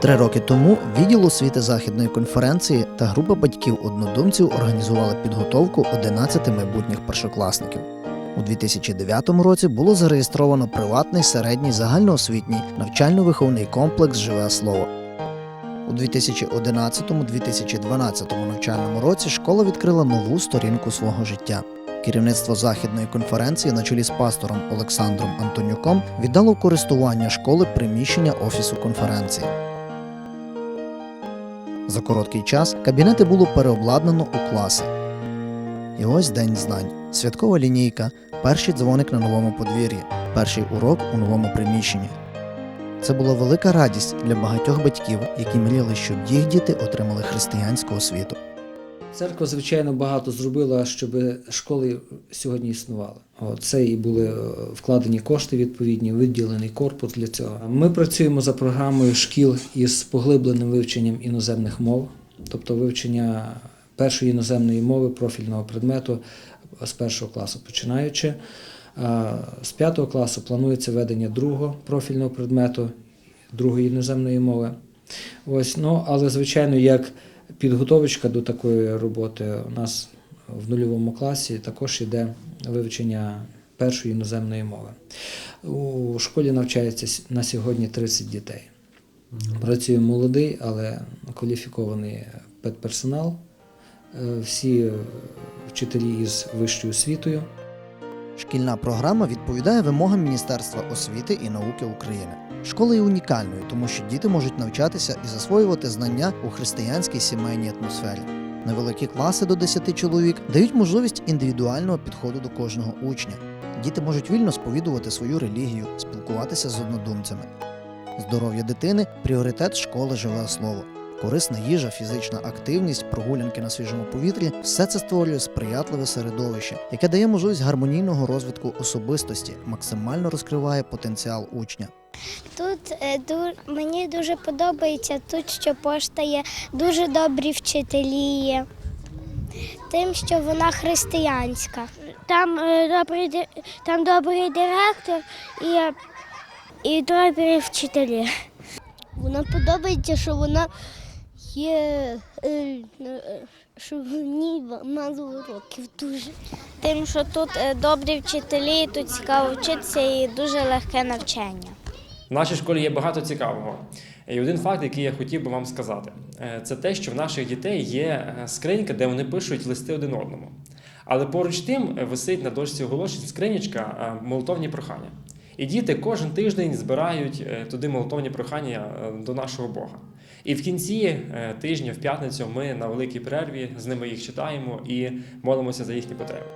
Три роки тому відділ освіти західної конференції та група батьків-однодумців організували підготовку 11 майбутніх першокласників. У 2009 році було зареєстровано приватний середній загальноосвітній навчально-виховний комплекс Живе слово. У 2011-2012 навчальному році школа відкрила нову сторінку свого життя. Керівництво західної конференції на чолі з пастором Олександром Антонюком віддало користування школи приміщення офісу конференції. За короткий час кабінети було переобладнано у класи. І ось день знань, святкова лінійка, перший дзвоник на новому подвір'ї, перший урок у новому приміщенні. Це була велика радість для багатьох батьків, які мріяли, щоб їх діти отримали християнську освіту. Церква, звичайно, багато зробила, щоб школи сьогодні існували. Це і були е, вкладені кошти відповідні, виділений корпус для цього. Ми працюємо за програмою шкіл із поглибленим вивченням іноземних мов, тобто вивчення першої іноземної мови, профільного предмету з першого класу починаючи. З п'ятого класу планується введення другого профільного предмету, другої іноземної мови. Ось, ну, але, звичайно, як підготовочка до такої роботи у нас в нульовому класі також йде вивчення першої іноземної мови. У школі навчається на сьогодні 30 дітей. Працює молодий, але кваліфікований педперсонал, Е, всі вчителі із вищою освітою. Шкільна програма відповідає вимогам Міністерства освіти і науки України. Школа є унікальною, тому що діти можуть навчатися і засвоювати знання у християнській сімейній атмосфері. Невеликі класи до 10 чоловік дають можливість індивідуального підходу до кожного учня. Діти можуть вільно сповідувати свою релігію, спілкуватися з однодумцями. Здоров'я дитини пріоритет школи живе слово. Корисна їжа, фізична активність, прогулянки на свіжому повітрі все це створює сприятливе середовище, яке дає можливість гармонійного розвитку особистості, максимально розкриває потенціал учня. Тут е, ду- мені дуже подобається тут, що пошта є дуже добрі вчителі є. Тим, що вона християнська. Там, е, добрий, там добрий директор і, і добрі вчителі. Вона подобається, що вона є, е, що в ній мало уроків дуже. Тим, що тут е, добрі вчителі, тут цікаво вчитися і дуже легке навчання. В нашій школі є багато цікавого. І один факт, який я хотів би вам сказати, е, це те, що в наших дітей є е, скринька, де вони пишуть листи один одному. Але поруч тим е, висить на дошці оголошень скринячка е, молитовні прохання. І діти кожен тиждень збирають е, туди молитовні прохання е, до нашого Бога. І в кінці е, тижня, в п'ятницю, ми на великій перерві з ними їх читаємо і молимося за їхні потреби.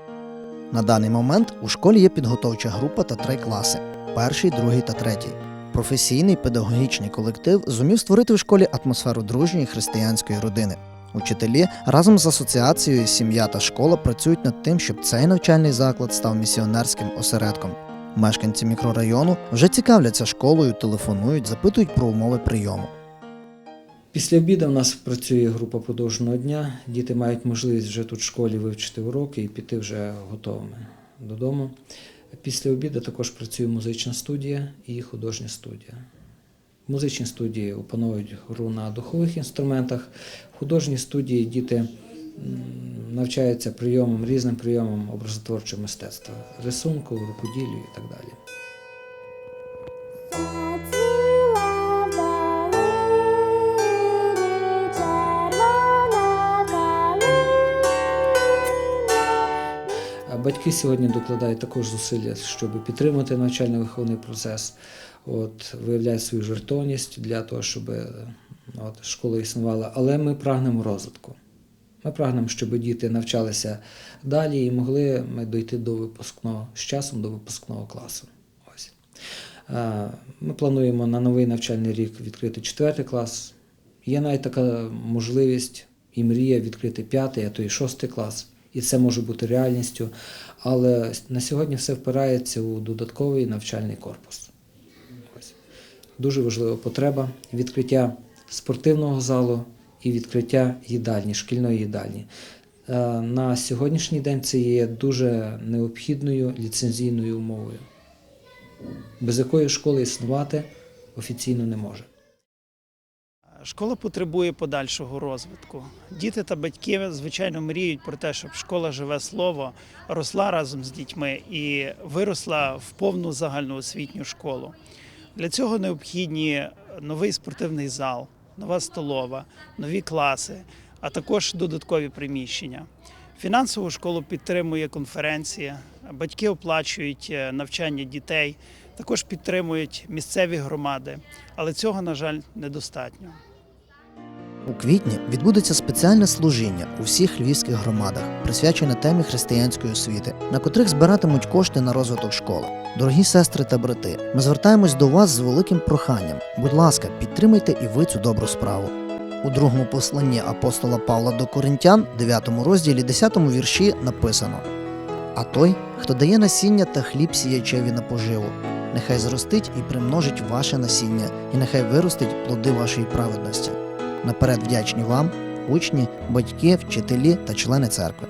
На даний момент у школі є підготовча група та три класи: перший, другий та третій. Професійний педагогічний колектив зумів створити в школі атмосферу дружньої християнської родини. Учителі разом з асоціацією Сім'я та школа працюють над тим, щоб цей навчальний заклад став місіонерським осередком. Мешканці мікрорайону вже цікавляться школою, телефонують, запитують про умови прийому. Після обіду у нас працює група продовженого дня. Діти мають можливість вже тут в школі вивчити уроки і піти вже готовими додому. Після обіду також працює музична студія і художня студія. В музичній студії опановують гру на духових інструментах. В художній студії діти навчаються прийомам, різним прийомам образотворчого мистецтва, рисунку, рукоділлю і так далі. Батьки сьогодні докладають також зусилля, щоб підтримати навчально-виховний процес, от, виявляють свою жертовність для того, щоб е, от, школа існувала. Але ми прагнемо розвитку. Ми прагнемо, щоб діти навчалися далі і могли ми дойти до випускного з часом до випускного класу. Ось. Е, Ми плануємо на новий навчальний рік відкрити четвертий клас. Є навіть така можливість і мрія відкрити п'ятий, а то і шостий клас. І це може бути реальністю. Але на сьогодні все впирається у додатковий навчальний корпус. Дуже важлива потреба відкриття спортивного залу і відкриття їдальні, шкільної їдальні. Е, На сьогоднішній день це є дуже необхідною ліцензійною умовою, без якої школи існувати офіційно не може. Школа потребує подальшого розвитку. Діти та батьки, звичайно, мріють про те, щоб школа живе слово росла разом з дітьми і виросла в повну загальноосвітню школу. Для цього необхідні новий спортивний зал, нова столова, нові класи, а також додаткові приміщення. Фінансову школу підтримує конференція, батьки оплачують е, навчання дітей, також підтримують місцеві громади, але цього, на жаль, недостатньо. У квітні відбудеться спеціальне служіння у всіх львівських громадах, присвячене темі християнської освіти, на котрих збиратимуть кошти на розвиток школи. Дорогі сестри та брати, ми звертаємось до вас з великим проханням. Будь ласка, підтримайте і ви цю добру справу. У другому посланні апостола Павла до Коринтян, 9 розділі, 10 вірші написано: А той, хто дає насіння та хліб сіячеві на поживу, нехай зростить і примножить ваше насіння, і нехай виростить плоди вашої праведності. Наперед вдячні вам, учні, батьки, вчителі та члени церкви.